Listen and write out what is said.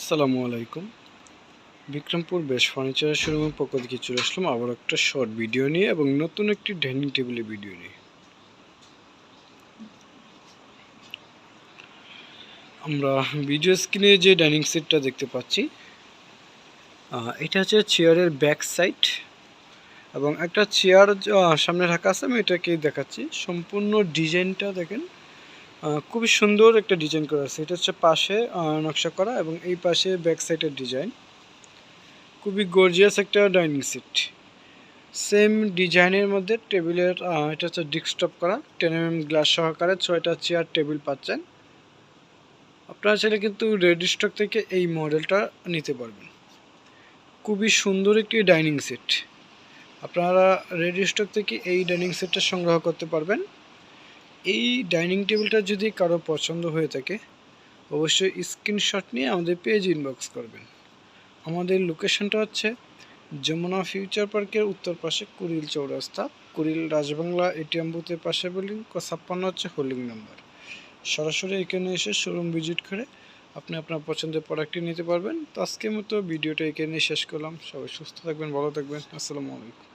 আসসালামু আলাইকুম। বিক্রমপুর বেশ ফার্নিচার শোরুমের পক্ষ থেকে চলে আসলাম আবার একটা শর্ট ভিডিও নিয়ে এবং নতুন একটি ডাইনিং টেবিলের ভিডিও নিয়ে। আমরা ভিডিও স্ক্রিনে যে ডাইনিং সেটটা দেখতে পাচ্ছি এটা হচ্ছে চেয়ারের ব্যাক সাইড এবং একটা চেয়ার সামনে রাখা আছে, আমি এটাকে দেখাচ্ছি। সম্পূর্ণ ডিজাইনটা দেখেন। খুবই সুন্দর একটা ডিজাইন করা আছে। এটা হচ্ছে পাশে নকশা করা এবং এই পাশে ব্যাক সাইডের ডিজাইন খুবই গর্জিয়াস একটা ডাইনিং সেট সেম ডিজাইনের মধ্যে টেবিলের এটা হচ্ছে ডিস্কটপ করা। টেন এম গ্লাস সহকারে ছয়টা চেয়ার টেবিল পাচ্ছেন। আপনারা চাইলে কিন্তু রেডি স্টক থেকে এই মডেলটা নিতে পারবেন। খুবই সুন্দর একটি ডাইনিং সেট আপনারা রেডি স্টক থেকে এই ডাইনিং সেটটা সংগ্রহ করতে পারবেন। এই ডাইনিং টেবিলটা যদি কারও পছন্দ হয়ে থাকে, অবশ্যই স্ক্রিনশট নিয়ে আমাদের পেজ ইনবক্স করবেন। আমাদের লোকেশনটা হচ্ছে যমুনা ফিউচার পার্কের উত্তর পাশে কুড়িল চৌরাস্তা। কুড়িল রাজবাংলা এটিএম বুথের পাশে বিল্ডিং ছাপ্পান্ন হচ্ছে হোল্ডিং নাম্বার সরাসরি এখানে এসে শোরুম ভিজিট করে আপনি আপনার পছন্দের প্রোডাক্টটি নিতে পারবেন। তো আজকের মতো ভিডিওটা এখানে শেষ করলাম। সবাই সুস্থ থাকবেন, ভালো থাকবেন। আসসালামু আলাইকুম।